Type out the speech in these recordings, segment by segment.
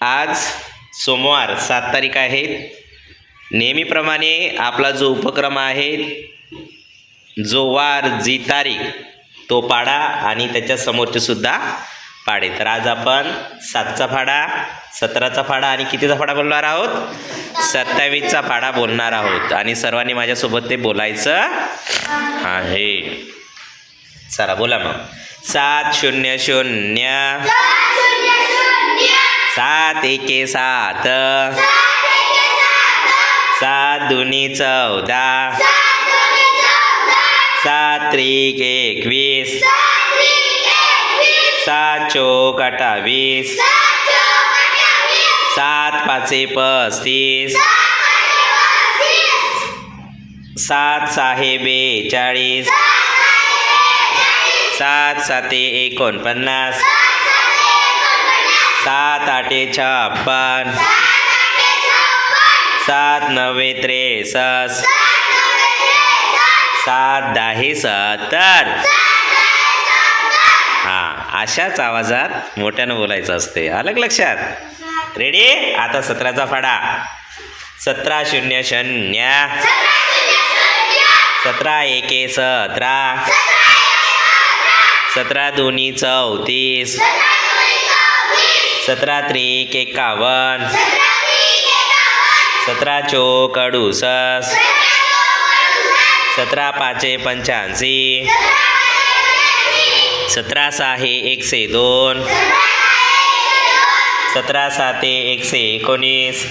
आज सोमवार सात तारीख आहे. नेहमीप्रमाणे आपला जो उपक्रम आहे जो वार जी तारीख तो पाडा आणि त्याच्या समोरचे सुद्धा पाडे. तर आज आपण सातचा फाडा सतराचा फाडा आणि कितीचा फाडा बोलणार आहोत? सत्तावीसचा फाडा बोलणार आहोत. आणि सर्वांनी माझ्यासोबत ते बोलायचं आहे. चला बोला मग. सात शून्य शून्य. सात एके सात. सात दुनी चौदा. सात त्रिक एकवीस. सात चोक अठ्ठावीस. सात पाचे पस्तीस. सात सहा बेचाळीस. सात साते एकोणपन्नास. सात आठे छप्पन. सात नव्वे त्रेसष्ट. सात दहा सत्तर. हां अशाच आवाजात मोठ्यानं बोलायचं असते. अलग लक्षात. रेडी आता सतराचा फाडा. सतरा शून्य शून्य. सतरा एके सतरा. सतरा दोन्ही चौतीस. सतरा त्रिक एकावन सतरा चोक अडुसष्ट. सतरा पाचे पंच्याऐंशी. सतरा सहा एकशे दोन. सतरा साते एकशे एकोणीस.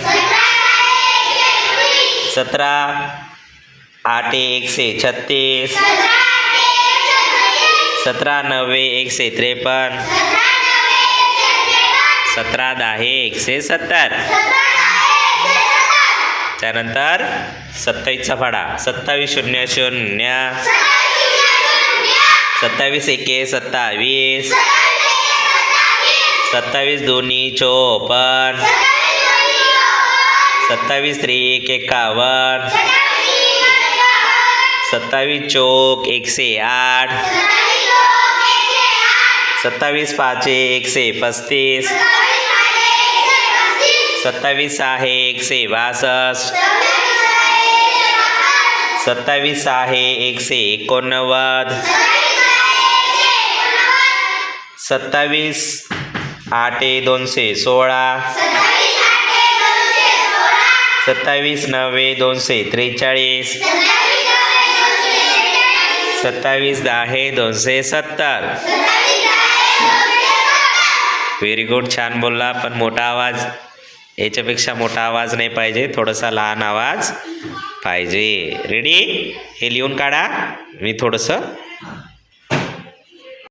सतरा आठे एकशे छत्तीस. सतरा नव्वे एकशे त्रेपन्न. सतरा दहा एकशे सत्तर. त्यानंतर सत्तावीसचा फाडा. सत्तावीस शून्य शून्य. सत्तावीस एके सत्तावीस. सत्तावीस दोन्ही चोपन्न. सत्तावीस त्रिक एकावन्न. सत्तावीस चोक एकशे आठ. सत्तावीस पाचे एकशे पस्तीस. सत्तावीस सहा एकशे बासष्ट. सत्तावीस सहा एकशे एकोणनव्वद. सत्तावीस आठ दोनशे सोळा. सत्तावीस नव्वे दोनशे त्रेचाळीस. सत्तावीस दहा दोनशे सत्तर. व्हेरी गुड छान बोलला पण मोठा आवाज. याच्यापेक्षा मोठा आवाज नाही पाहिजे थोडासा लहान आवाज पाहिजे. रेडी हे लिहून काढा. मी थोडंसं